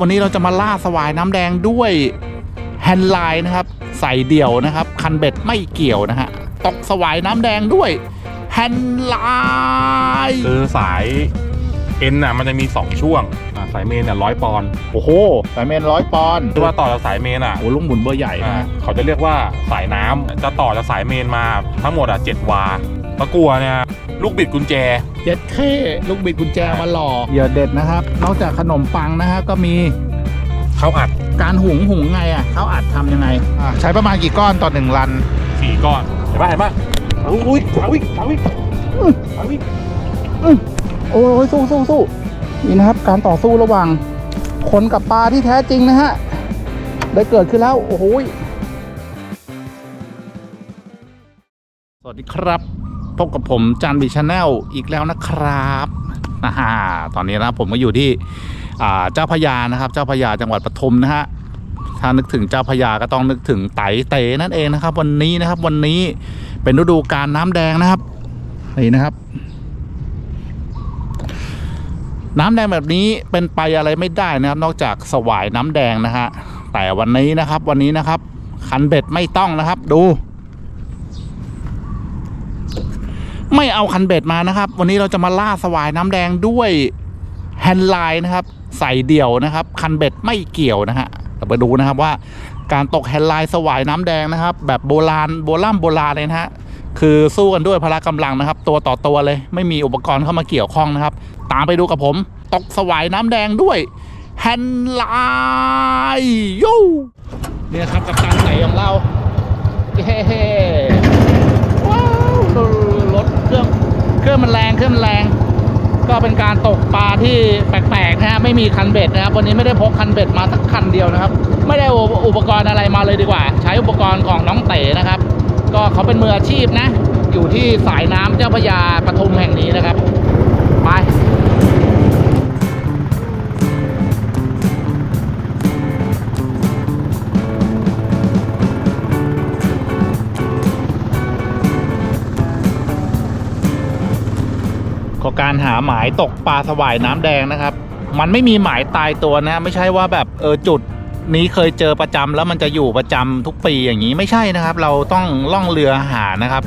วันนี้เราจะมาล่าสวายน้ำแดงด้วยแฮนด์ไลน์นะครับ ใส่เดี่ยวนะครับ คันเบ็ดไม่เกี่ยวนะฮะตกสวายน้ำแดงด้วยแฮนด์ไลน์คือสายเอ็นน่ะมันจะมี 2 ช่วงอะสายเมนเนี่ยร้อยปอนด์โอ้โหสายเมนร้อยปอนด์คือว่าต่อจากสายเมนอะโอ้ลุงหมุนเบอร์ใหญ่อะนะเขาจะเรียกว่าสายน้ำจะต่อจากสายเมนมาทั้งหมดอะเจ็ดวา ตะกัวเนี่ยลูกบิดกุญแจเจ็ดเท่ลูกบิดกุญแจมาหล่อเหยื่อเด็ดนะครับ นอกจากขนมปังนะฮะก็มีเข้าอัดการหุงหุงไงอะเขาอัดทำยังไงอะใช้ประมาณกี่ก้อนต่อหนึ่งรันสี่ก้อนเห็นปะเห็นปะเอาอุ้ยเอาอีกเอาอีกเอาอีกโอ้ยสู้สู้สู้นี่นะครับ การต่อสู้ระหว่างคนกับปลาที่แท้จริงนะฮะได้เกิดขึ้นแล้วโอ้โหยสวัสดีครับ พบกับผมจันบีชาแนลอีกแล้วนะครับนะฮะตอนนี้นะผมก็อยู่ที่เจ้าพระยานะครับ เจ้าพระยาจังหวัดปทุมนะฮะถ้านึกถึงเจ้าพระยาก็ต้องนึกถึงไตเตนั่นเองนะครับ วันนี้นะครับวันนี้เป็นฤดูการน้ำแดงนะครับนี่นะครับ น้ำแดงแบบนี้เป็นไปอะไรไม่ได้นะครับ นอกจากสวายน้ำแดงนะฮะแต่วันนี้นะครับ วันนี้นะครับ คันเบ็ดไม่ต้องนะครับ ดู ไม่เอาคันเบ็ดมานะครับ วันนี้เราจะมาล่าสวายน้ำแดงด้วยแฮนด์ไลน์นะครับ ใส่เดี่ยวนะครับ คันเบ็ดไม่เกี่ยวนะฮะเราไปดูนะครับว่าการตกแฮนด์ไลน์สวายน้ำแดงนะครับ แบบโบราณโบราณโบราณเลยนะฮะคือสู้กันด้วยพละกำลังนะครับ ตัวต่อตัวเลย ไม่มีอุปกรณ์เข้ามาเกี่ยวข้องนะครับ ตามไปดูกับผม ตกสวายน้ำแดงด้วยแฮนด์ไลน์ยูเนี่ยครับกับตันไหนของเราเฮ้ว้าวรถเครื่องเคื่อมันแรง ก็เป็นการตกปลาที่แปลกๆนะฮะไม่มีคันเบ็ดนะครับวันนี้ไม่ได้พกคันเบ็ดมาสักคันเดียวนะครับ ไม่ได้อุปกรณ์อะไรมาเลยดีกว่า ใช้อุปกรณ์ของน้องเต๋นะครับ ก็เขาเป็นมืออาชีพนะ อยู่ที่สายน้ำเจ้าพระยาปทุมแห่งนี้นะครับ ก็การหาหมายตกปลาสวายน้ำแดงนะครับ มันไม่มีหมายตายตัวนะไม่ใช่ว่าแบบเออจุดนี้เคยเจอประจำแล้วมันจะอยู่ประจำทุกปีอย่างนี้ไม่ใช่นะครับ เราต้องล่องเรือหานะครับ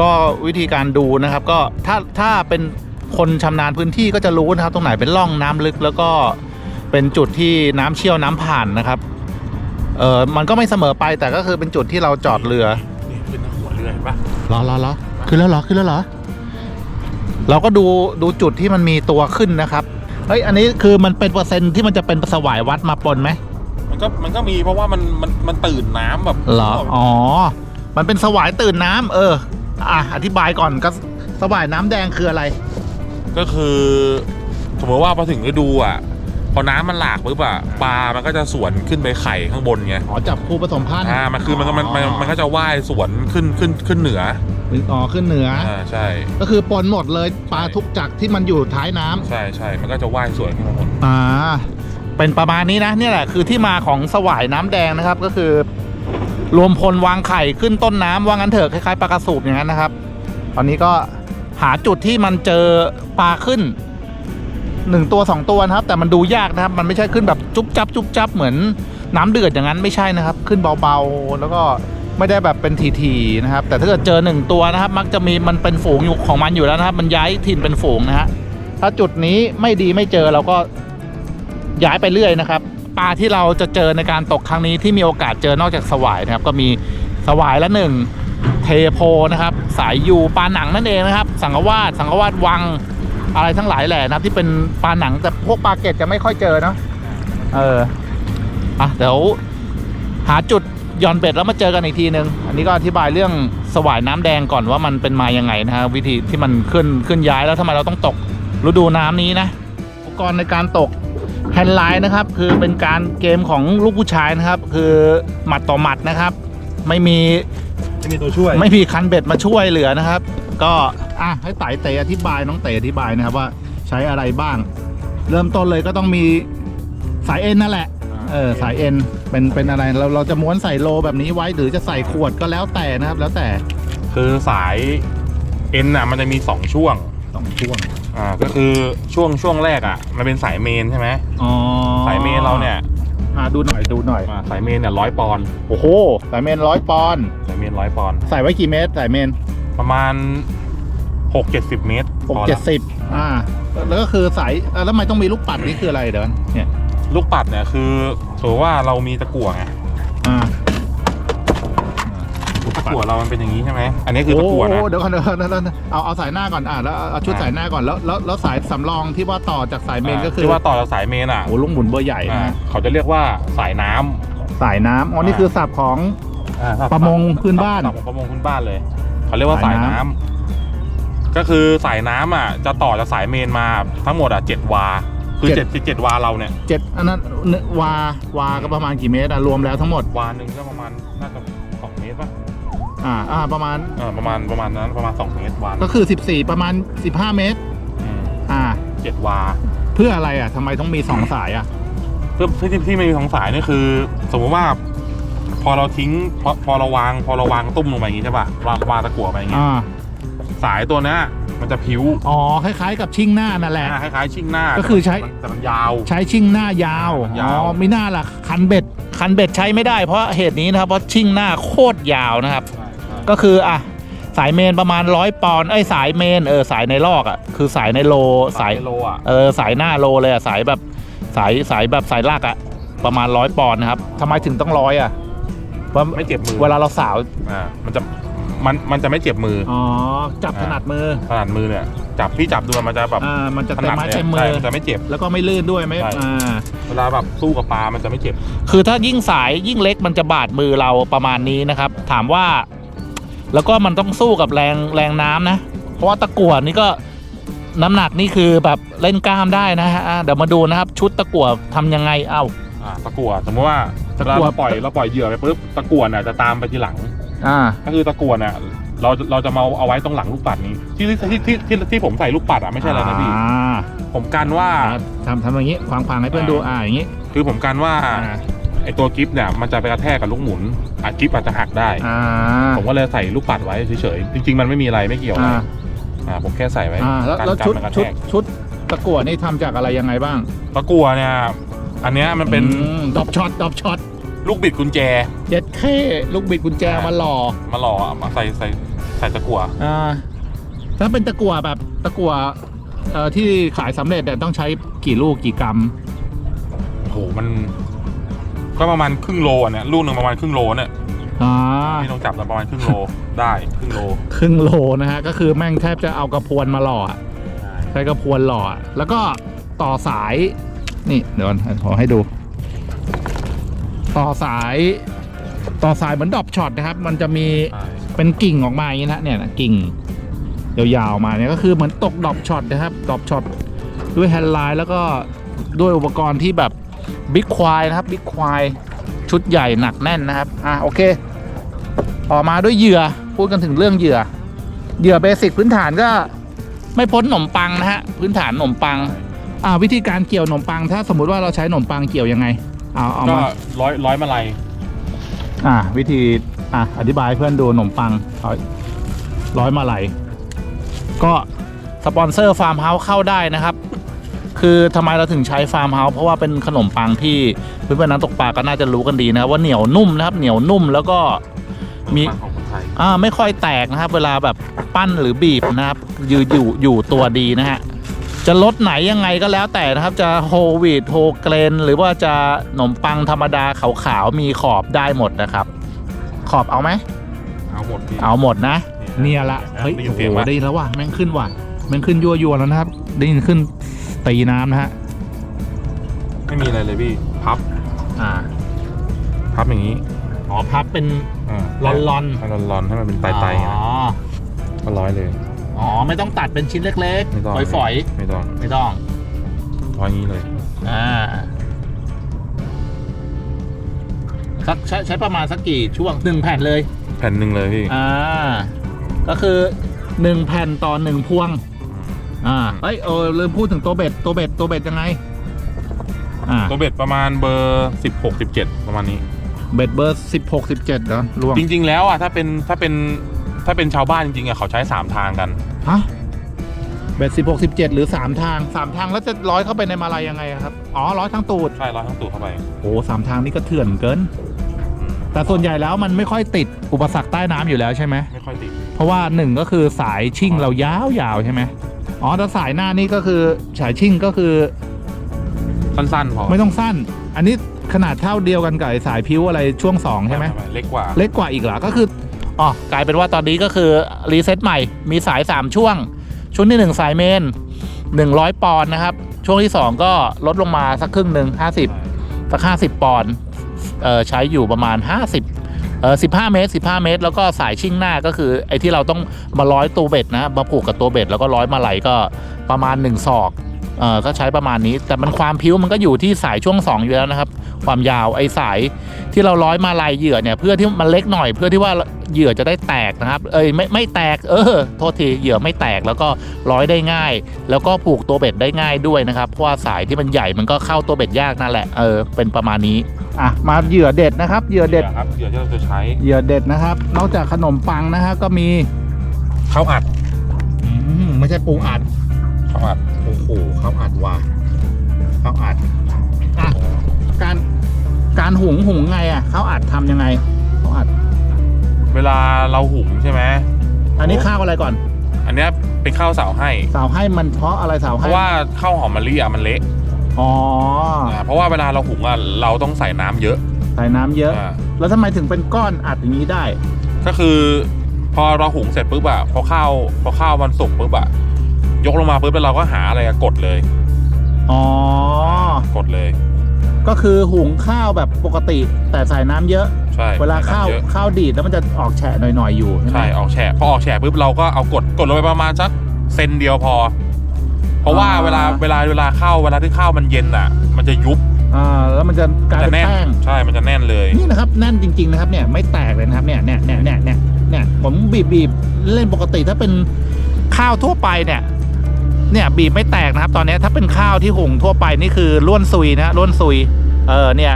ก็วิธีการดูนะครับ ก็ถ้าถ้าเป็นคนชำนาญพื้นที่ก็จะรู้นะครับ ตรงไหนเป็นร่องน้ำลึกแล้วก็เป็นจุดที่น้ำเชี่ยวน้ำผ่านนะครับเออมันก็ไม่เสมอไปแต่ก็คือเป็นจุดที่เราจอดเรือนี่ขึ้นทางหัวเรือเห็นปะรอรอรอขึ้นแล้วเหรอขึ้นแล้วเหรอ เราก็ดูดูจุดที่มันมีตัวขึ้นนะครับ เฮ้ย อันนี้คือมันเป็นเปอร์เซ็นต์ที่มันจะเป็นสวายวัดมาปนไหม มันก็มันก็มีเพราะว่ามันมันมันตื่นน้ำแบบเหรอ อ๋อ มันเป็นสวายตื่นน้ำเออ อะ อธิบายก่อนก็สวายน้ำแดงคืออะไร ก็คือสมมติว่าพอถึงฤดูอะพอน้ำมันหลากปุ๊บอะปลา มันก็จะสวนขึ้นไปไข่ข้างบนไง อ๋อ จับคู่ผสมพันธุ์ อ่า มันคือมันก็มันมันมันก็จะว่ายสวนขึ้นขึ้นขึ้นเหนือ อ๋อขึ้นเหนืออ่าใช่ก็คือปนหมดเลยปลาทุกจักรที่มันอยู่ท้ายน้ำใช่ใช่มันก็จะว่ายสวนขึ้นมาหมดอ่าเป็นประมาณนี้นะเนี่ยแหละคือที่มาของสวายน้ำแดงนะครับ ก็คือ รวมพลวางไข่ขึ้นต้นน้ำว่างั้นเถอะคล้ายๆปลากระสูบอย่างนั้นนะครับ ตอนนี้ก็หาจุดที่มันเจอปลาขึ้นหนึ่งตัวสองตัวนะครับ แต่มันดูยากนะครับ มันไม่ใช่ขึ้นแบบจุ๊บจับจุ๊บจับเหมือนน้ำเดือดอย่างนั้นไม่ใช่นะครับ ขึ้นเบาๆ แล้วก็ ไม่ได้แบบเป็นทีๆนะครับ แต่ถ้าเกิดเจอหนึ่งตัวนะครับ มักจะมีมันเป็นฝูงอยู่ของมันอยู่แล้วนะครับ มันย้ายถิ่นเป็นฝูงนะฮะถ้าจุดนี้ไม่ดีไม่เจอเราก็ย้ายไปเรื่อยนะครับปลาที่เราจะเจอในการตกครั้งนี้ที่มีโอกาสเจอนอกจากสวายนะครับ ก็มีสวายละหนึ่งเทโพนะครับ สายยูปลาหนังนั่นเองนะครับ สังกวาดสังกวาดวังอะไรทั้งหลายแหละนะครับ ที่เป็นปลาหนังแต่พวกปลาเกตจะไม่ค่อยเจอเนาะเอออะเดี๋ยวหาจุด ย่อนเบ็ดแล้วมาเจอกันอีกทีนึง อันนี้ก็อธิบายเรื่องสวายน้ำแดงก่อนว่ามันเป็นมายังไงนะฮะวิธีที่มันขึ้นขึ้นย้ายแล้วทำไมเราต้องตกฤดูน้ำนี้นะอุปกรณ์ในการตกแฮนด์ไลน์นะครับ คือเป็นการเกมของลูกผู้ชายนะครับ คือหมัดต่อหมัดนะครับ ไม่มีจะมีตัวช่วย ไม่มีคันเบ็ดมาช่วยเหลือนะครับ ก็อะให้ไต่เตอธิบายน้องเตอธิบายนะครับว่าใช้อะไรบ้าง เริ่มต้นเลยก็ต้องมีสายเอ็นนั่นแหละ เออสายเอ็นเป็นเป็นอะไรเราเราจะม้วนใส่โลแบบนี้ไว้หรือจะใส่ขวดก็แล้วแต่นะครับ แล้วแต่คือสายเอ็นน่ะมันจะมี2ช่วงสองช่วงอ่าอ่าก็คือช่วงช่วงแรกอะ มันเป็นสายเมนใช่ไหมอ๋อสายเมนเราเนี่ยอ่าดูหน่อยดูหน่อยอ่าสายเมนเนี่ยร้อยปอนด์โอ้โหสายเมนร้อยปอนด์สายเมนร้อยปอนด์ใส่ไว้กี่เมตรสายเมนประมาณหกเจ็ดสิบเมตรหกพอเจ็แล้ดวสิบอ่าแล้วก็คือสายอ่าแล้วทำไมต้องมีลูกปัดนี่คืออะไรเดี๋ยวเนี่ย ลูกปัดเนี่ยคือถือว่าเรามีตะกั่วไงอ่าตะกั่วเรามันเป็นอย่างนี้ใช่ไหมอันนี้คือตะกั่วนะโอ้เดี๋ยวก่อนเดี๋ยวก่อนเดี๋ยวก่อนเอาเอาสายหน้าก่อนอ่าแล้วเอาชุดอ่าสายหน้าก่อนแล้วแล้วแล้วสายสำรองที่ว่าต่อจากสายเมนก็คือที่ว่าต่อจากสายเมนอะโอ้ลูกหมุนเบอร์ใหญ่อ่านะเขาจะเรียกว่าสายน้ำสายน้ำอ๋อนี่คือศัพท์ของ อ่าประมงพื้นบ้านศัพท์ของประมงพื้นบ้านเลย เขาเรียกว่าสาสายยน้ำน้ก็คือสายน้ำอะ จะต่อจากสายเมนมาทั้งหมดอะเจ็ดวา คือเจ็เจ็ดดเจ็ดวาเราเนี่ยเจ็ดอันนั้นเนวาวาก็ประมาณกี่เมตรอะรวมแล้วทั้งหมดวาหนึ่งก็ประมาณน่าจะสองเมตรป่ะอ่าอ่าประมาณเออประมาณประมาณนั้นประมาณสองเมตรวาก็คือ14ประมาณ15เมตรมอ่าเจ็ดวา เพื่ออะไรอะทำไมต้องมีสองสายอะเพื่อที่ที่ไม่มีสองสายนี่คือ สมมติว่า พอเราทิ้งพอพอเราวาง พอเราวางตุ้มลงไปอย่างงี้ใช่ป่ะวางวางตะกั่วไปอย่างงี้อ่าสายตัวเนี้ย มันจะพิ้วอ๋อคล้ายๆ กับชิ่งหน้านั่นแหละ อ่าคล้ายๆชิ่งหน้าก็คือใช้ แต่มันแต่มันยาว ใช้ชิ่งหน้ายาวมันอ๋ยาว อไม่น่าล่ะคันเบ็ดคันเบ็ดใช้ไม่ได้เพราะเหตุนี้นะครับเพราะชิ่งหน้าโคตรยาวนะครับ ใช่ใช่ก็คืออะสายเมนประมาณร้อยปอนด์ไอ้ยสายเมนเออสายในลอกอะคือสายในโลสายโลอะ เออสายหน้าโลเลยอะสายแบบสายสายแบบสายลากอะประมาณร้อยปอนด์นะครับทำไมถึงต้องร้อยอะว่าไม่เจ็บมือ เวลาเราสาวอ่ามันจะ มันมันจะไม่เจ็บมืออ๋อจับถนัดมือขนาดมือเนี่ยจับพี่จับดูมันจะแบบอ่ามันจะถเต็มนัดไม้เลยเต็มมืใช่อมันจะไม่เจ็บ แล้วก็ไม่ลื่นด้วยไหมใช่อ่าเวลาแบบสู้กับปลามันจะไม่เจ็บ คือถ้ายิ่งสายยิ่งเล็กมันจะบาดมือเราประมาณนี้นะครับ ถามว่า แล้วก็มันต้องสู้กับแรงแรงน้ำนะ เพราะว่าตะกั่วนี่ก็น้ำหนักนี่คือแบบเล่นกล้ามได้นะฮะอะเดี๋ยวมาดูนะครับ ชุดตะกั่วทำยังไงเอ้าอ่าตะกั่วสมมติว่าตะเวกั่วลาเราปล่อยเราปล่อยเหยื่อไปปุ๊บตะกั่วเนี่ยจะตามไปทีหลัง อ่า ก็คือตะกั่วเนี่ยเราเราจะมาเอาไว้ตรงหลังลูกปัดนี้ ที่ที่ที่ที่ที่ผมใส่ลูกปัดอะไม่ใช่อะไรนะพี่อ่าผมกันว่าทำทำอย่างนี้ฟังฟังให้เพื่อนดูอ่าอย่างนี้ คือผมกันว่าอ่าไอตัวกิฟต์เนี่ยมันจะไปกระแทกกับลูกหมุนอากิฟต์อาจจะหักได้อ่าผมก็เลยใส่ลูกปัดไว้เฉยๆจริง ๆ มันไม่มีอะไรไม่เกี่ยวอะไรอ่าอ่าผมแค่ใส่ไว้อ่าแล้วกันแล้วกันชุดมันกระชุแทดกชุดตะกั่วนี่ทำจากอะไรยังไงบ้าง ตะกั่วเนี่ยอันเนี้ยมันเป็นดอบช็อตดอบช็อต ลูกบิดกุญแจเจ็ดเข้ลูกบิดกุญแจมาหล่อมาหล่อมาใส่ใส่ใส่ตะกั่วอ่าถ้าเป็นตะกั่วแบบตะกั่วเอ่อที่ขายสำเร็จเนี่ยต้องใช้กี่ลูกกี่กรัม โอ้โหมัน ก็ประมาณครึ่งโลอะเนี่ยลูกหนึ่งประมาณครึ่งโลเนี่ยอ่าที่ต้องจับแล้วประมาณครึ่งโล ได้ครึ่งโลครึ่งโลนะฮะ ก็คือแม่งแทบจะเอากระพวนมาหล่ออะใช้กระพวนหล่ออะแล้วก็ต่อสาย นี่เดี๋ยวก่อนขอให้ดู ต่อสายต่อสายเหมือนดอบช็อตนะครับ มันจะมีใช่เป็นกิ่งออกมาอย่างนี้นะเนี่ยนะกิ่งยาวๆมาเนี่ยก็คือเหมือนตกดรอปช็อตนะครับดรอปช็อตด้วยแฮนด์ไลน์แล้วก็ด้วยอุปกรณ์ที่แบบบิ๊กควายนะครับบิ๊กควายชุดใหญ่หนักแน่นนะครับอะโอเคต่อมาด้วยเหยื่อพูดกันถึงเรื่องเหยื่อ เหยื่อเบสิกพื้นฐานก็ไม่พ้นขนมปังนะฮะพื้นฐานขนมปังอ่าวิธีการเกี่ยวขนมปัง ถ้าสมมุติว่าเราใช้ขนมปังเกี่ยวยังไง เอาเอาก็มา ร้อยร้อยมาลัยอ่า วิธีอะอธิบายให้เพื่อนดูขนมปังร้อยร้อยมาลัยก็สปอนเซอร์ฟาร์มเฮาส์เข้าได้นะครับ คือทำไมเราถึงใช้ฟาร์มเฮาส์เพราะว่าเป็นขนมปังที่เพื่อนๆนักตกปลาก็น่าจะรู้กันดีนะครับว่าเหนียวนุ่มนะครับ เหนียวนุ่มแล้วก็มีปังของคนไทย อ่าไม่ค่อยแตกนะครับ เวลาแบบปั้นหรือบีบนะครับอยู่อยู่อยู่ตัวดีนะฮะ จะลดไหนยังไงก็แล้วแต่นะครับ จะโฮลวีดโฮเกรนหรือว่าจะขนมปังธรรมดาขาวๆมีขอบได้หมดนะครับ ขอบเอาไหม เอาหมดพี่ เอาหมดนะ เนี่ยละได้เฮ้ยยินโอ้โหเสียงไหมได้ยินแล้วว่ะแม่งขึ้นว่ะแม่งขึ้นยั่วยั่วๆแล้วนะครับ ได้ยินขึ้นตีน้ำนะฮะไม่มีอะไรเลยพี่ พับ อ่าพับอย่างนี้อ๋อพับเป็นอ่าลอนๆ ให้ลอนๆให้มันเป็นไตๆอย่างอ๋นะอก็ร้อยเลย อ๋อ ไม่ต้องตัดเป็นชิ้นเล็กไม่ต้องๆ ฝอยไม่ต้องๆ ไม่ต้อง ร้อยอย่างนี้เลย อ่า สักใช้ใช้ประมาณสักกี่ช่วงหนึ่งแผ่นเลย แผ่นหนึ่งเลยพี่ อ่า ก็คือหนึ่งแผ่นต่อหนึ่งพวง อ่าเอ้ยเออลืมพูดถึงตัวเบ็ดตัวเบ็ดตัวเบ็ดยังไง อ่า ตัวเบ็ดประมาณเบอร์สิบหกสิบเจ็ดประมาณนี้ เบ็ดเบอร์สิบหกสิบเจ็ดเหรอล่วง จริง ๆ แล้วอะถ้าเป็นถ้าเป็น ถ้าเป็นชาวบ้านจริงๆอะเขาใช้สามทางกัน ฮะเบ็ดสิบหกสิบเจ็ดหรือสามทางสามทางแล้วจะร้อยเข้าไปในมาลายยังไงอะครับ อ๋อร้อยทั้งตูด ใช่ร้อยทั้งตัวเข้าไปโอ้สามทางนี่ก็เถื่อนเกิน อืมแต่ส่วนใหญ่แล้วมันไม่ค่อยติดอุปสรรคใต้น้ำอยู่แล้วใช่ไหม ไม่ค่อยติด เพราะว่าหนึ่งก็คือสายชิ่งเรายาวๆใช่ไหมอ๋อแต่สายหน้านี่ก็คือสายชิ่งก็คือสั้นๆพอไม่ต้องสั้น อันนี้ขนาดเท่าเดียวกันกับไอ้สายพิ้วอะไรช่วงสองใช่ไหม เล็กกว่า เล็กกว่าอีกเหรอ ก็คือ อ๋อกลายเป็นว่าตอนนี้ก็คือรีเซ็ตใหม่มีสาย 3 ช่วงช่วงที่ 1 สายเมน 100 ปอนด์นะครับ ช่วงที่ 2 ก็ลดลงมาสักครึ่งหนึ่ง50 สัก 50 ปอนด์เออใช้อยู่ประมาณ 50เออ15 เมตร 15 เมตร แล้วก็สายชิ่งหน้าก็คือไอ้ที่เราต้องมาร้อยตัวเบ็ดนะมาผูกกับตัวเบ็ดแล้วก็ร้อยมาไหลก็ประมาณ 1 ศอก เอ่อก็ใช้ประมาณนี้ แต่มันความพิ้วมันก็อยู่ที่สายช่วง 2 อยู่แล้วนะครับ ความยาวไอ้สายที่เราร้อยมาลายเหยื่อเนี่ยเพื่อที่มันเล็กหน่อย เพื่อที่ว่าเหยื่อจะได้แตกนะครับเอ้ยไม่ไม่แตกเออโทษทีเหยื่อไม่แตกแล้วก็ร้อยได้ง่าย แล้วก็ผูกตัวเบ็ดได้ง่ายด้วยนะครับเพราะว่าสายที่มันใหญ่มันก็เข้าตัวเบ็ดยากนั่นแหละเออเป็นประมาณนี้อะมาเหยื่อเด็ดนะครับเหยื่อเด็ดครับเหยื่อที่เราจะใช้เหยื่อเด็ดนะครับ นอกจากขนมปังนะฮะก็มีข้าวอัดอืมไม่ใช่ปูอัดข้าวอัด โอ้โหข้าวอัดว่ะข้าวอัดอะการการหุงหุงไงอะข้าวอัดทำยังไงข้าวอัด เวลาเราหุงใช่ไหมอันนี้ข้าวอะไรก่อน อันเนี้ยเป็นข้าวเสาให้ สาวให้มันเพราะอะไรสาวเพให้ราะว่าข้าวหอมมะลิอะมันเละอ๋ออ่าเพราะว่าเวลาเราหุงอะเราต้องใส่น้ำเยอะใส่น้ำเยอะ อ่าแล้วทำไมถึงเป็นก้อนอัดอย่างนี้ได้ ก็คือ พอเราหุงเสร็จปุ๊บอะพอข้าวพอข้าวมันสุกปุ๊บอะ ยกลงมาปุ๊บแล้วเราก็หาอะไรอะกดเลยอ๋อ กดเลย ก็คือหุงข้าวแบบปกติ แต่ใส่น้ำเยอะ ใช่เวลาข้าวน้ำเยอะข้าวดีดแล้วมันจะออกแฉะหน่อยๆอยู่ใช่ไหม ใช่ออกแฉะพอออกแฉะปุ๊บเราก็เอากดกดลงไปประมาณสักเซนเดียวพอ เพราะว่าเวลาเวลาเวลาข้าวเวลาที่ข้าวมันเย็นอะมันจะยุบอ่าแล้วมันจะกลายจะเป็นแน่นแป้ง ใช่มันจะแน่นเลย นี่นะครับแน่นจริงๆนะครับเนี่ยไม่แตกเลยนะครับเนี่ยเนี่ยเนี่ยเนี่ยเนี่ยเนี่ยผมบีบบีบเล่นปกติถ้าเป็นข้าวทั่วไปเนี่ย เนี่ยบีบไม่แตกนะครับ ตอนนี้ถ้าเป็นข้าวที่หุงทั่วไปนี่คือล้วนซุยนะล้วนซุย เออเนี่ย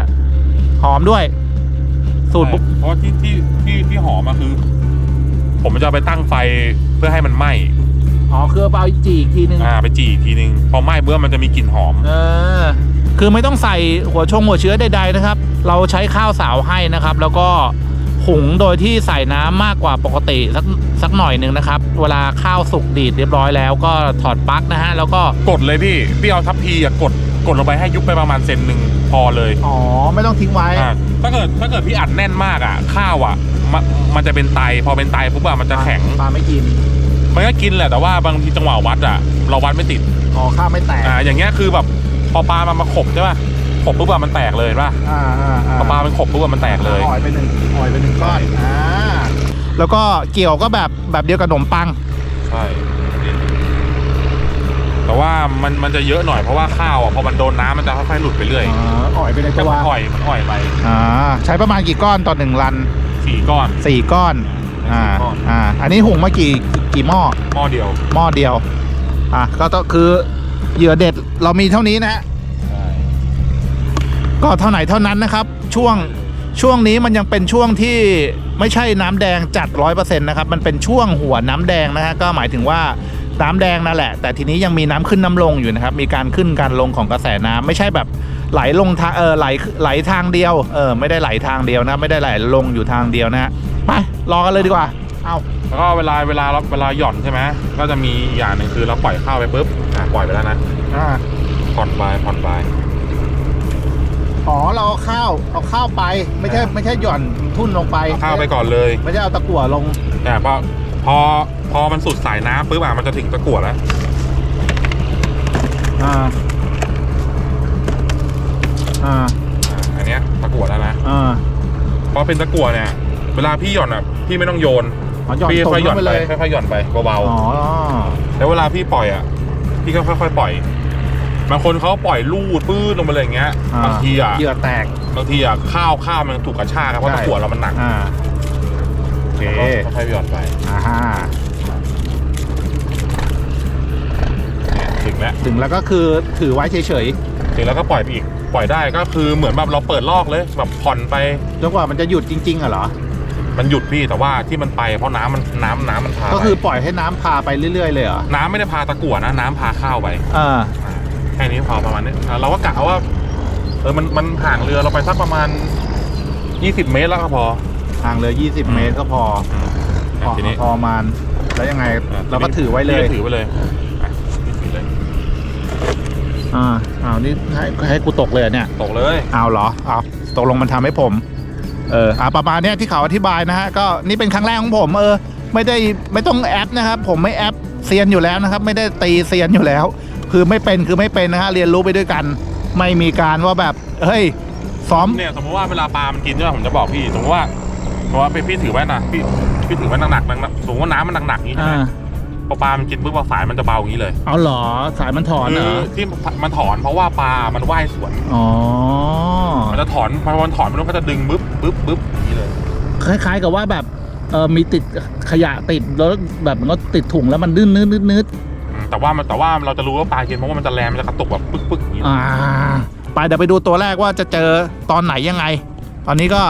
หอมด้วย สูตรปุ๊บเพราะว่าที่ที่ที่ที่หอมอะคือ ผมจะเอาไปตั้งไฟเพื่อให้มันไหม้อ๋อคือเอาไปจีอีกทีนึงอ่าไปจีอีกทีนึงพอไหม้เบื้อมันจะมีกลิ่นหอม เออ คือไม่ต้องใส่หัวชงหัวเชื้อใดๆนะครับ เราใช้ข้าวสาวให้นะครับ แล้วก็ หุงโดยที่ใส่น้ำมากกว่าปกติสักสักหน่อยหนึ่งนะครับ เวลาข้าวสุกดีดเรียบร้อยแล้วก็ถอดปลั๊กนะฮะแล้วก็กดเลยพี่พี่เอาทัพพีอะกดกดลงไปให้ยุบไปประมาณเซนหนึ่งพอเลยอ๋อ ไม่ต้องทิ้งไว้ อ่าถ้าเกิดถ้าเกิดพี่อัดแน่นมากอะ ข้าวอะมันมันจะเป็นไตพอเป็นไตปุ๊บอะมันจะแข็ง ปลาไม่กิน มันก็กินแหละแต่ว่าบางทีจังหวะวัดอะเราวัดไม่ติดอ๋อข้าวไม่แตก อ่าอย่างเงี้ยคือแบบพอปลามันมาขบใช่ป่ะ ขบปุ๊บอะมันแตกเลยเห็นป่ะอ่าอ่าอ่าพอปลามันขบปุ๊บอะมันแตกเลยอ่อยไปหนึ่งอ่อยไปหนึ่งก้อนอ่าแล้วก็เกี่ยวก็แบบแบบเดียวกับขนมปัง ใช่ แต่ว่ามันมันจะเยอะหน่อยเพราะว่าข้าวอะพอมันโดนน้ำมันจะค่อยๆหลุดไปเรื่อยอ๋ออ่อยไปในก็ตัวมันอ่อยมันอ่อยไปอ่าใช้ประมาณกี่ก้อนต่อหนึ่งรันสี่ก้อน สี่ก้อน อ่า สี่ก้อน อ่า อันนี้หุงมากี่กี่หม้อ หม้อเดียว หม้อเดียว อะ ก็ต้องคือเหยื่อเด็ดเรามีเท่านี้นะฮะใช่ ก็เท่าไหนเท่านั้นนะครับ ช่วงช่วงนี้มันยังเป็นช่วงที่ไม่ใช่น้ำแดงจัดร้อยเปอร์เซ็นต์นะครับ มันเป็นช่วงหัวน้ำแดงนะฮะก็หมายถึงว่าน้ำแดงนั่นแหละ แต่ทีนี้ยังมีน้ำขึ้นน้ำลงอยู่นะครับ มีการขึ้นการลงของกระแสน้ำไม่ใช่แบบไหลลงทางเออไหลไหลทางเดียวเออไม่ได้ไหลทางเดียวนะ ไม่ได้ไหลลงอยู่ทางเดียวนะฮะไปรอกันเลยดีกว่าเอาแล้วก็เวลาเวลาเราเวลาหย่อนใช่ไหมก็จะมีอย่างหนึ่งคือเราปล่อยข้าวไปปุ๊บอะปล่อยไปแล้วนะอ่าผ่อนไปผ่อนไป อ๋อเราเอาข้าวเอาข้าวไปไม่ใช่ไม่ใช่หย่อนทุ่นลงไปเอาข้าวไปก่อนเลยไม่ใช่เอาตะกั่วลงเนี่ยพอพอพอมันสุดสายน้ำปุ๊บอะมันจะถึงตะกั่วแล้วอ่าอ่าอะอันเนี้ยตะกั่วแล้วนะอ่าพอเป็นตะกั่วเนี่ย เวลาพี่หย่อนอะพี่ไม่ต้องโยนอ๋อหย่อนพี่ตรงค่อยๆหย่อนไปไปเลยค่อยๆหย่อนไปเบาอ๋อ ๆแล้วเวลาพี่ปล่อยอะพี่ก็ค่อยๆปล่อย บางคนเขาปล่อยลูดปื้ดลงไปเลยอย่างเงี้ยอ่า บางทีอะเหยื่อแตก บางทีอะข้าวข้าวมันถูกกระชากครับเพราะใช่ ตะกั่วเรามันหนักอ่าโอเคก็ค่อยๆหย่อนไปอ่าฮะเนี่ยถึงแล้วถึงแล้วก็คือถือไว้เฉยถึงแล้วก็ปล่อยไปอีกปล่อยได้ก็คือเหมือนแบบเราเปิดลอกเลยแบบผ่อนไปๆจนกว่ามันจะหยุดจริงๆอะเหรอ มันหยุดพี่แต่ว่าที่มันไปเพราะน้ำมันน้ำน้ำมันพาก็คือไปปล่อยให้น้ำพาไปเรื่อยๆเลยเหรอน้ำไม่ได้พาตะกั่วนะน้ำพาข้าวไปอ่า แค่นี้พอประมาณนี้อะเราก็กะว่า เออมันมันห่างเรือเราไปสักประมาณ 20 เมตรแล้วก็พอ ห่างเลย20 เมตรก็พออืมพอะอทีนี้พอประมาณแล้วยังไงอะเราก็ถือไว้เลยพี่ก็ถือไว้เลยอะถือเลยอ่าอ้าวนี่ให้ให้กูตกเลยเหรอเนี่ยตกเลยเอาเหรอเอาตกลงมันทำให้ผม เอออ่าประมาณเนี้ยที่เขาอธิบายนะฮะก็นี่เป็นครั้งแรกของผมเออ ไม่ได้ไม่ต้องแอปนะครับ ผมไม่แอปเซียนอยู่แล้วนะครับ ไม่ได้ตีเซียนอยู่แล้ว คือไม่เป็นคือไม่เป็นนะฮะเรียนรู้ไปด้วยกัน ไม่มีการว่าแบบเฮ้ยซ้อมเนี่ยสมมติว่าเวลาปลามันกินใช่ไหมผมจะบอกพี่สมมติว่าสมมติว่าพี่พี่ถือไว้นะพี่พี่ถือไว้หนักๆหนักๆสมมติว่าน้ำมันหนักๆอย่างนี้ใช่ไหมอ่าพอปลามันกินปุ๊บว่าสายมันจะเบาอย่างนี้เลยเอาเหรอสายมันถอนเหรคืออที่มันถอนเพราะว่าปลามันว่ายสวน อ๋อมันจะถอนพอมันถอนมันก็จะดึงบึ๊บบึ๊บบึ๊บอย่างนี้เลย คล้ายๆกับว่าแบบเออมีติดขยะติดแล้วแบบมันก็ติดถุงแล้วมันดื้นนืดนืดนืดอืม แต่ว่ามันแต่ว่าเราจะรู้ว่าปลากินเพราะว่ามันจะแรงมันจะกระตุกแบบปึ๊กปึ๊กอย่างนี้อ่าไปเดี๋ยวไปดูตัวแรกว่าจะเจอตอนไหนยังไง ตอนนี้ก็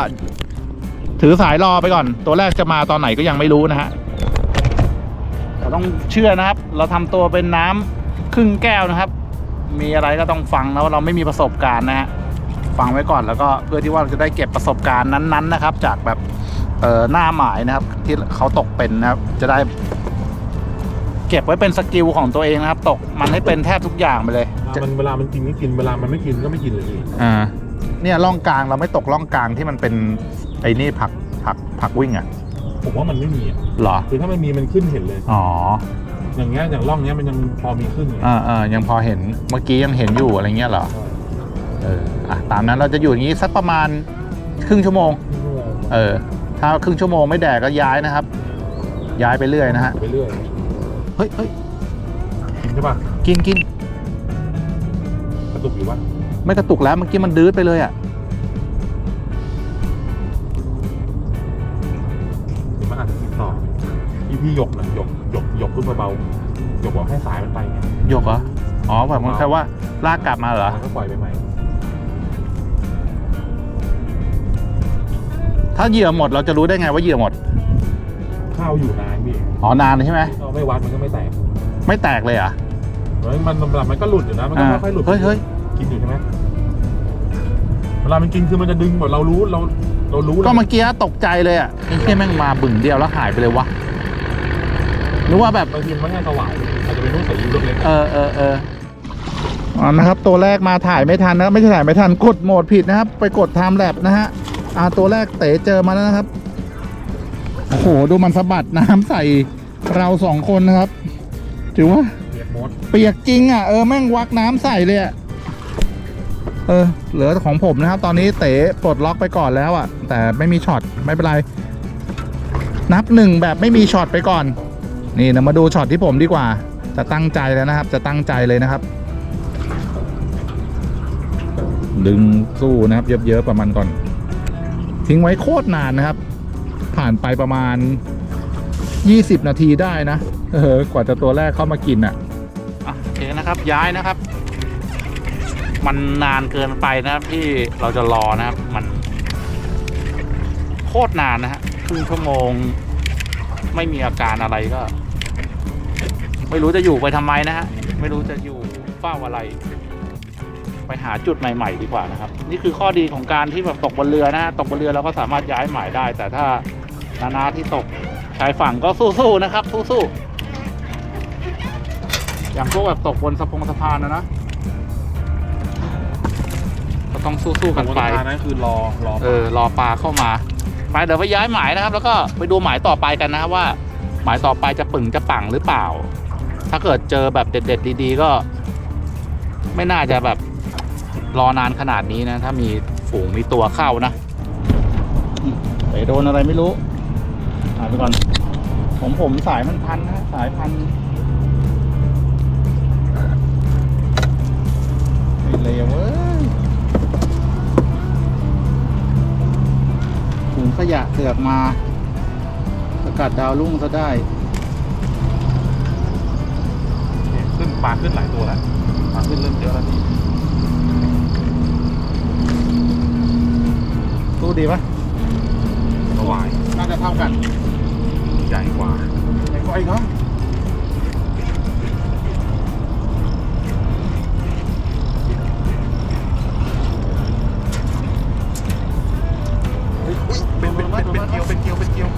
ถือสายรอไปก่อน ตัวแรกจะมาตอนไหนก็ยังไม่รู้นะฮะเราต้องเชื่อนะครับ เราทำตัวเป็นน้ำครึ่งแก้วนะครับ มีอะไรก็ต้องฟังนะว่าเราไม่มีประสบการณ์นะฮะฟังไว้ก่อนแล้วก็เพื่อที่ว่าเราจะได้เก็บประสบการณ์นั้น ๆ นะครับ จากแบบเออหน้าหมายนะครับ ที่เขาตกเป็นนะครับ จะได้ เก็บไว้เป็นสกิลของตัวเองนะครับ ตกมันให้เป็นแทบทุกอย่างไปเลย มันเวลามันกินก็กินเวลามันไม่กินก็ไม่กินเลยพี่อ่าเนี่ยร่องกลางเราไม่ตกร่องกลางที่มันเป็นไอ้นี่ผักผักผักวิ่งอะผมว่ามันไม่มีอะเหรอ คือถ้ามันมีมันขึ้นเห็นเลย อ๋อ อย่างเงี้ยอย่างร่องเนี้ยมันยังพอมีขึ้นอยู่อ่าอ่ายังพอเห็นเมื่อกี้ยังเห็นอยู่อะไรเงี้ยเหรอ เอออะตามนั้นเราจะอยู่อย่างนี้สักประมาณครึ่งชั่วโมง เออ ถ้าครึ่งชั่วโมงไม่แดกก็ย้ายนะครับ ย้ายไปเรื่อยนะฮะ ไปเรื่อย เฮ้ยเฮ้ยกินใช่ป่ะกินกินกระตุกอยู่ป่ะไม่กระตุกแล้วเมื่อกี้มันดื้อไปเลยอะหรือมันอาจจะติดต่อพี่พี่หยกนะหยกหยกหยกขึ้นมาเบาหยกบอกให้สายมันไปไงโยกเหรออ๋อแบบมันแค่ว่าลากกลับมาเหรอมันก็ปล่อยไปใหม่ถ้าเหยื่อหมดเราจะรู้ได้ไงว่าเหยื่อหมด ข้าวอยู่นานพี่อ๋อนานเลยใช่ไหมก็ไม่วัดมันก็ไม่แตกไม่แตกเลยเหรอะมันมันมันก็หลุดอยู่นะมันก็อ่าค่อยๆหลุดเฮ้ยเฮ้ยกินอยู่ใช่ไหมเวลามันกินคือมันจะดึงหมดเรารู้เราเรารู้ก็เมื่อกี้ตกใจเลยอะไอ้เหี้ยแม่งมาบึ่งเดียวแล้วหายไปเลยวะนึกว่าแบบ บางทีมันแค่สวายอาจจะเป็นลูกใส่ยูเล็กเออเออเอออ๋อนะครับ ตัวแรกมาถ่ายไม่ทันนะไม่ใช่ถ่ายไม่ทันกดโหมดผิดนะครับ ไปกดไทม์แลปนะฮะอ่าตัวแรกเต๋เจอมาแล้วนะครับ โอ้โห ดูมันสะบัดน้ำใส่เราสองคนนะครับ ถือว่า เปียกมดเปียกจริงอะ เออ แม่งวักน้ำใส่เลยอะ เออ เหลือของผมนะครับ ตอนนี้เต๋ปลดล็อกไปก่อนแล้วอะ แต่ไม่มีช็อต ไม่เป็นไร นับหนึ่งแบบไม่มีช็อตไปก่อน นี่นะมาดูช็อตที่ผมดีกว่า จะตั้งใจแล้วนะครับ จะตั้งใจเลยนะครับ ดึงสู้นะครับ เยอะๆประมาณก่อน ทิ้งไว้โคตรนานนะครับ ผ่านไปประมาณ 20 นาทีได้นะเออกว่าจะตัวแรกเข้ามากินอะโอเคนะครับย้ายนะครับ มันนานเกินไปนะครับที่เราจะรอนะครับ มันโคตรนานนะฮะครึ่งชั่วโมง ไม่มีอาการอะไรก็ ไม่รู้จะอยู่ไปทำไมนะฮะไม่รู้จะอยู่เฝ้าอะไร ไปหาจุดใหม่ ๆ ดีกว่านะครับ นี่คือข้อดีของการที่แบบตกบนเรือนะฮะตกบนเรือเราก็สามารถย้ายหมายได้ แต่ถ้า นานาที่ตกชายฝั่งก็สู้ๆนะครับ สู้ๆอย่างพวกแบบตกบนสะพงสะพานนะนะก็ต้องสู้ๆกันไปทางนั้นคือรอรอเออรอปลาเข้ามาไปเดี๋ยวไปย้ายหมายนะครับ แล้วก็ไปดูหมายต่อไปกันนะครับว่า หมายต่อไปจะปึ่งจะปังหรือเปล่า ถ้าเกิดเจอแบบเด็ด ๆ ดี ๆ ก็ ไม่น่าจะแบบรอนานขนาดนี้นะ ถ้ามีฝูงมีตัวเข้านะอืมไปโดนอะไรไม่รู้หายไปก่อน ผมผมสายมันพันนะสายพันไม่เลวเว้ยถุงขยะเสือกมา สกัดดาวรุ่งซะได้เนี่ยขึ้นปลาขึ้นหลายตัวแล้วปลาขึ้นเริ่มเยอะแล้วพี่สู้ดีปะสวายอะาจะเท่ากัน ใหญ่กว่าใหญ่กว่าอีกเหรออุ๊ยอุ๊ยเป็นเป็นเป็นเป็นเกลียวเป็นเกลียวเป็นเกลียว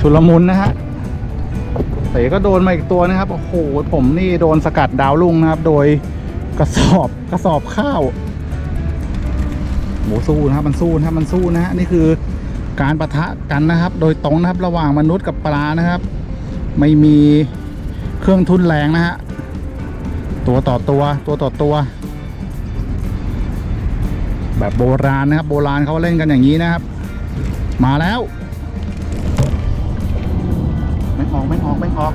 ชุลมุนนะฮะเต๋ก็โดนมาอีกตัวนะครับ โอ้โห ผมนี่โดนสกัดดาวลุ่งนะครับ โดยกระสอบกระสอบข้าว โหสู้นะครับมันสู้นะครับมันสู้นะฮะนี่คือการประทะกันนะครับ โดยตรงนะครับระหว่างมนุษย์กับปลานะครับ ไม่มีเครื่องทุนแรงนะฮะตัวต่อตัวตัวต่อตัว แบบโบราณนะครับ โบราณเขาเล่นกันอย่างนี้นะครับ มาแล้วไม่ออกไม่ออกไม่ออก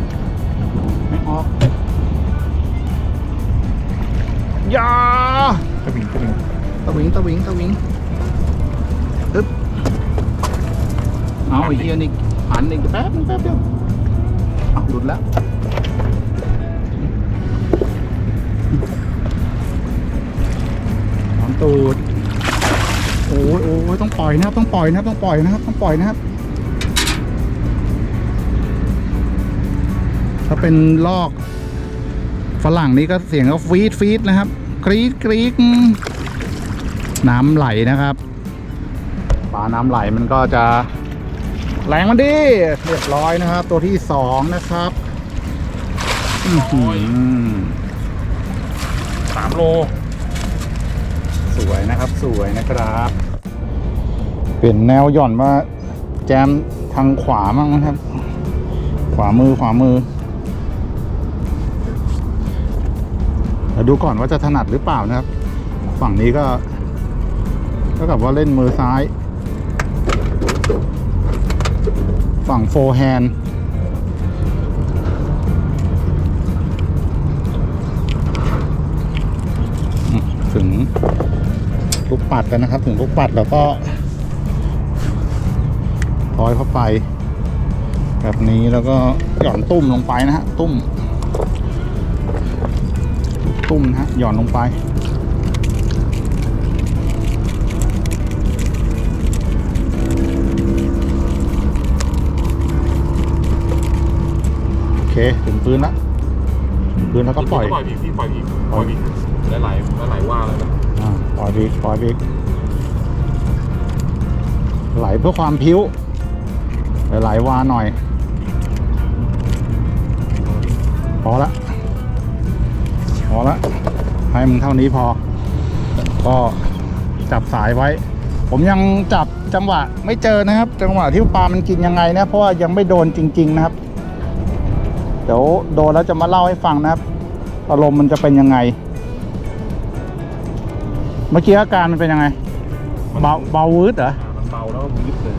ไม่ออกอย่ากระบิ่งกระบิ่ง ตะวิงตะวิงตะวิงอึ๊บเอาไอ้เฮียนี่หันอีกแป๊บนึงแป๊บเดียวเอาหลุดแล้วหอมตูดโอ้ยโอ้ยต้องปล่อยนะครับ ต้องปล่อยนะครับ ต้องปล่อยนะครับ ต้องปล่อยนะครับถ้าเป็นลอกฝรั่งนี่ก็เสียงก็ฟีดฟีดนะครับ กรีดกรีด น้ำไหลนะครับปลาน้ำไหลมันก็จะแรงมันดีเรียบร้อยนะครับ ตัวที่สองนะครับอื้อหือสามโล สวยนะครับสวยนะครับ เปลี่ยนแนวหย่อนมาแจมทางขวามั่งนะครับ ขวามือขวามือเดี๋ยวดูก่อนว่าจะถนัดหรือเปล่านะครับ ฝั่งนี้ก็ เท่ากับว่าเล่นมือซ้าย ฝั่งโฟร์แฮนด์ถึงลูกปัดกันนะครับ ถึงลูกปัดแล้วก็ร้อยเข้าไป แบบนี้แล้วก็หย่อนตุ้มลงไปนะฮะ ตุ้ม ตุ้มนะฮะ หย่อนลงไป เคถึงพื้นละถึงพื้นแล้วก็ปล่อยปล่อยอีกพี่ปล่อยอีกปล่อยอีกหลายหลายหลายว่าแล้วนะอ่าปล่อยบีกปล่อยบีกไหลเพื่อความพิ้วไหลๆวาหน่อยพอละพอละให้มึงเท่านี้พอ ก็จับสายไว้ ผมยังจับจังหวะไม่เจอนะครับ จังหวะที่ปลามันกินยังไงนะเพราะว่ายังไม่โดนจริง ๆ นะครับ เดี๋ยวโดนแล้วจะมาเล่าให้ฟังนะครับ อารมณ์มันจะเป็นยังไง เมื่อกี้อาการมันเป็นยังไง เบาเบาวืดเหรออ่ามันเบาแล้วก็วิบเลย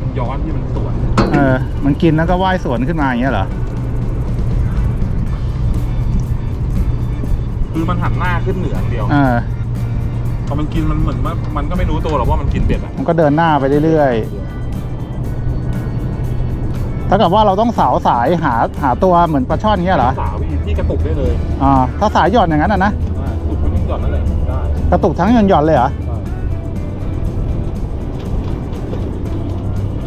มันย้อนที่มันสวนเออ มันกินแล้วก็ว่ายสวนขึ้นมาอย่างเงี้ยเหรอ คือมันหันหน้าขึ้นเหนืออย่างเดียวเออ พอมันกินมันเหมือนว่ามันก็ไม่รู้ตัวหรอกว่ามันกินเบ็ดอะมันก็เดินหน้าไปเรื่อยๆ ถ้ากับว่าเราต้องสาวสายหาหาตัวเหมือนปลาช่อนเงี้ยเหรอสาวพี่ที่กระตุกได้เลยอ่าถ้าสายหย่อนอย่างนั้นอะนะอ่ากระตุกมันยิ่งหย่อนนั่นแหละได้กระตุกทั้งหย่อนหย่อนๆเลยเหรอได้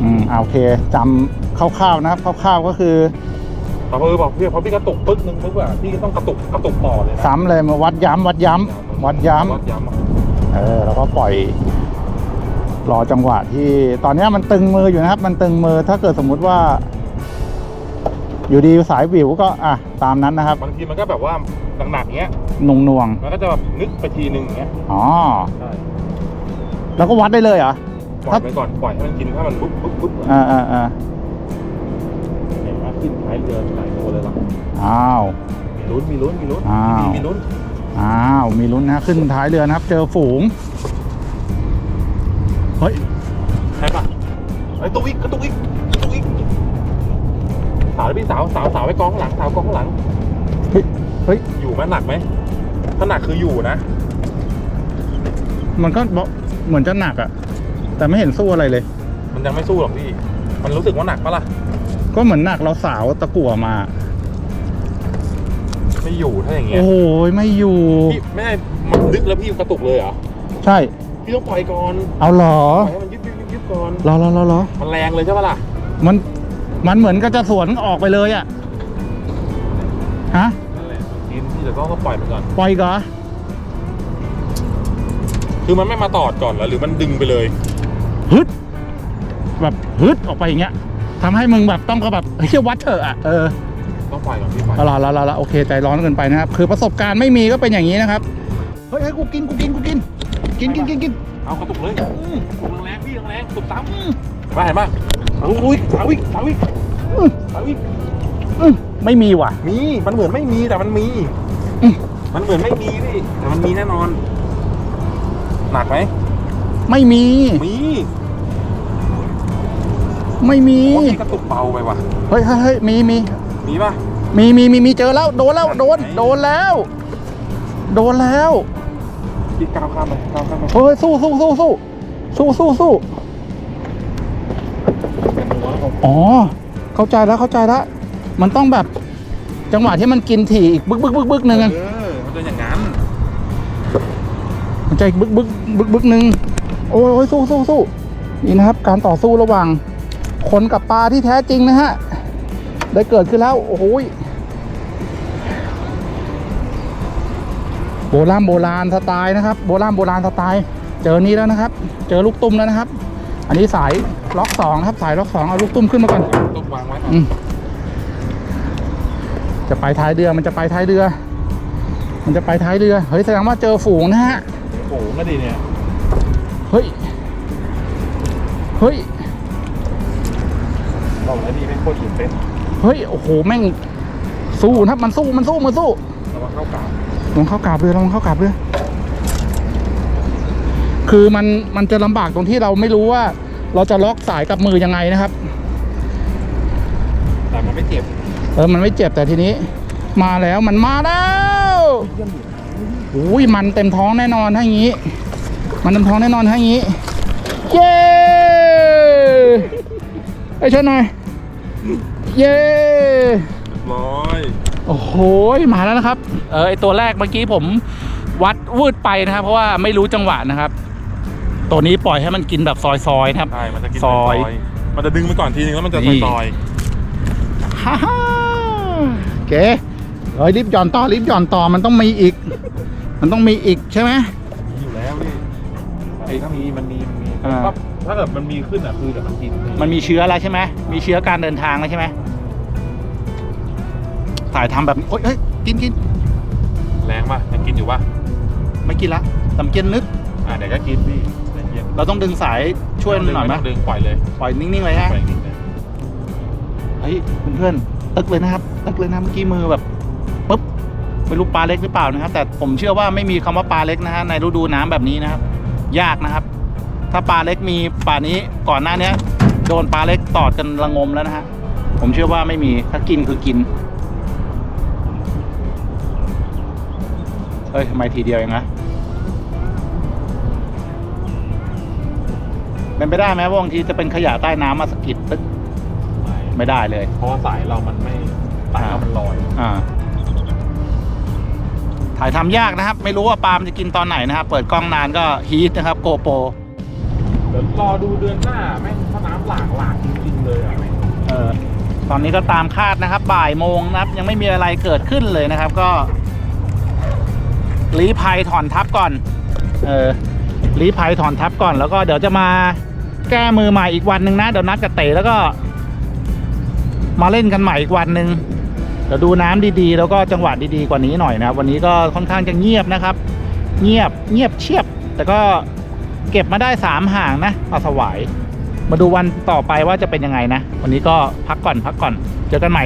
อืมอ่าโอเคจำคร่าวๆนะครับคร่าวๆก็คือแต่พอบอกพี่พอพี่กระตุกปึ๊กนึงปึ๊กอะพี่ก็ต้องกระตุกกระตุกต่อเลยนะซ้ำเลยมาวัดย้ำวัดย้ำวัดย้ำวัดย้ำอะเออแล้วก็ปล่อย รอจังหวะที่ตอนเนี้ยมันตึงมืออยู่นะครับ มันตึงมือถ้าเกิดสมมุติว่า อยู่ดีสายวิวก็อะตามนั้นนะครับบางทีมันก็แบบว่าหนักๆเงี้ยหน่วงน่วงมันก็จะแบบนึกไปทีนึงอย่างเงี้ยๆอ๋อใช่แล้วก็วัดได้เลยเหรอปล่อยไปก่อนปล่อยให้มันกินถ้ามันปุ๊บปุ๊บปุ๊บอ่าอ่าอ่าเห็นไหมขึ้นท้ายเรือหลายตัวเลยล่ะอ้าวมีลุ้นมีลุ้นมีลุ้นอ้าวมีมีลุ้นอ้าวมีลุ้นนะขึ้นท้ายเรือนะครับ เจอฝูง เฮ้ยใช่ปะไอ้ยตุ๊กอีกกระตุกอีกกระตุกอีกสาวพี่สาวสาวสาวไว้กองข้างหลังสาวกองข้างหลังเฮ้ยเฮ้ย อยู่ไหมหนักไหมถ้าหนักคืออยู่นะมันก็บอกเหมือนจะหนักอะแต่ไม่เห็นสู้อะไรเลย มันยังไม่สู้หรอกพี่ มันรู้สึกว่าหนักปะล่ะก็เหมือนหนักเราสาวตะกั่วมา ไม่อยู่ถ้าอย่างเงี้ยโอ้โหไม่อยู่พี่ไม่ได้มันดึกแล้วพี่กระตุกเลยเหรอ ใช่ พี่ต้องปล่อยก่อนเอาเหรอปล่อยให้มันยึดยึดยึดยึดก่อนรอรอรอรอมันแรงเลยใช่ปะล่ะมันมันเหมือนก็จะสวนออกไปเลยอะฮะนั่นแหละทีมที่จะต้องต้องปล่อยมันก่อน ปล่อยก่อนคือมันไม่มาตอดก่อนเหรอหรือมันดึงไปเลยฮึดแบบฮึดออกไปอย่างเงี้ยทำให้มึงแบบต้องก็แบบเฮ้ยวัดเถอะอะเออต้องปล่อยก่อนพี่ปล่อย เอาละละละละโอเคใจร้อนเกินไปนะครับ คือประสบการณ์ไม่มีก็เป็นอย่างนี้นะครับเฮ้ยเฮ้ยกูกินกูกินกูกิน กินกินกินกินเอากระตุกเลยอืมแรงๆพี่แรงๆสุดซ้ำมาเห็นปะเอาอุ้ยสาวิกสาวิกอื้อสาวิกอื้อไม่มีว่ะ มี มันเหมือนไม่มีแต่มันมีอืมมันเหมือนไม่มีพี่แต่มันมีแน่นอน หนักไหม ไม่มี มี ไม่มีโอ้พี่กระตุกเบาไปว่ะ เฮ้ยเฮ้ยเฮ้ยมีมี มีปะมีมีมีมีเจอแล้ว โดนแล้ว โดน โดนแล้ว โดนแล้ว พี่ก้าวข้ามไปก้าวข้ามไปเฮ้ยสู้สู้สู้สู้สู้สู้สู้เป็นหัวของอ๋อ เข้าใจแล้วเข้าใจแล้ว มันต้องแบบ จังหวะที่มันกินถี่อีกบึกบึกบึกบึกหนึ่งอะเออมันจะอย่างนั้นมันจะอีกบึกบึกบึกบึกหนึ่งโอ้ยโอ้ยสู้สู้สู้นี่นะครับ การต่อสู้ระหว่างคนกับปลาที่แท้จริงนะฮะ ได้เกิดขึ้นแล้ว โอ้โหย โบราณโบราณสไตล์นะครับ โบราณโบราณสไตล์ เจอนี้แล้วนะครับ เจอลูกตุ้มแล้วนะครับ อันนี้สายล็อกสองครับ สายล็อกสองเอาลูกตุ้มขึ้นมาก่อนต้องวางไว้ก่อนอืมจะไปท้ายเรือมันจะไปท้ายเรือ มันจะไปท้ายเรือ เฮ้ยแสดงว่าเจอฝูงนะฮะโอ้โหก็ดีเนี่ย เฮ้ย เฮ้ยบอกแล้วดีไม่โคตรตื่นเต้นเฮ้ย โอ้โห แม่ง สู้นะครับ มันสู้ มันสู้ มันสู้ระวังเข้ากาบ ลงเข้ากราบเรือลงเข้ากราบเรือ คือมันมันจะลำบากตรงที่เราไม่รู้ว่า เราจะล็อกสายกับมือยังไงนะครับ แต่มันไม่เจ็บ เออ มันไม่เจ็บแต่ทีนี้ มาแล้วมันมาแล้วโอ้ยมันเต็มท้องแน่นอนถ้าอย่างนี้ มันเต็มท้องแน่นอนถ้าอย่างนี้ เย้ไอ้ยช่วยหน่อย เย้ร้อย โอ้โหมาแล้วนะครับ เออไอตัวแรกเมื่อกี้ผมวัดวืดไปนะครับ เพราะว่าไม่รู้จังหวะนะครับ ตัวนี้ปล่อยให้มันกินแบบซอยๆนะครับ ใช่ มันจะกินซอย มันจะดึงไปก่อนทีนึงแล้วมันจะนี่ซอยฮ่าฮ่าเก๋เฮ้ยรีบหย่อนต่อรีบหย่อนต่อมันต้องมีอีก มันต้องมีอีกใช่ไหมๆมีอยู่แล้วพี่ไอ้ถ้ามีมันมีมันมีอ่าก็ถ้าเกิดมันมีขึ้นอะคือเดี๋ยวมันกิน มันมีเชื้อแล้วใช่ไหมมีเชื้อการเดินทางแล้วใช่ไหม สายทำแบบนี้โอ๊ยเฮ้ยกินกินแรงป่ะยังกินอยู่ป่ะไม่กินละตำเกียนนึกอ่าเดี๋ยวก็กินพี่ใจเย็นเราต้องดึงสายช่วยมันหน่อยไหมไต้งดึงปล่อยเลยปล่อยนิ่งๆเลยฮะปล่อยนิ่งเลยเฮ้ยเพื่อนๆตึกเลยนะครับตึกเลยนะเมื่อกี้มือแบบปุ๊บไม่รู้ปลาเล็กหรือเปล่านะครับ แต่ผมเชื่อว่าไม่มีคำว่าปลาเล็กนะฮะในฤดูน้ำแบบนี้นะครับ ยากนะครับ ถ้าปลาเล็กมีป่านี้ก่อนหน้าเนี้ยโดนปลาเล็กตอดกันระงมแล้วนะฮะผมเชื่อว่าไม่มีถ้ากินคือกิน เฮ้ยทำไมทีเดียวเองนะเป็นไปได้ไหมว่าบางทีจะเป็นขยะใต้น้ำมาสะกิดตึ๊กไม่ไม่ได้เลย เพราะว่าสายเรามันไม่สายเรามันลอย อ่า ถ่ายทำยากนะครับ ไม่รู้ว่าปลาล์มจะกินตอนไหนนะครับ เปิดกล้องนานก็ฮีทนะครับ โกโปรเดี๋ยวรอดูเดือนหน้าแม่งถ้าน้ำหลากหลากจริงๆเลยอะแม่งเออตอนนี้ก็ตามคาดนะครับ บ่ายโมงนะครับ ยังไม่มีอะไรเกิดขึ้นเลยนะครับ ก็ ลีภัยถอนทับก่อน เออลีภัยถอนทับก่อน แล้วก็เดี๋ยวจะมาแก้มือใหม่อีกวันหนึ่งนะ เดี๋ยวนัดกับเต๋แล้วก็ มาเล่นกันใหม่อีกวันหนึ่งเดี๋ยวดูน้ำดีๆ แล้วก็จังหวะดีๆกว่านี้หน่อยนะวันนี้ก็ค่อนข้างจะเงียบนะครับ เงียบเงียบเชียบ แต่ก็เก็บมาได้สามห่างนะปลาสวาย มาดูวันต่อไปว่าจะเป็นยังไงนะ วันนี้ก็พักก่อนพักก่อน เจอกันใหม่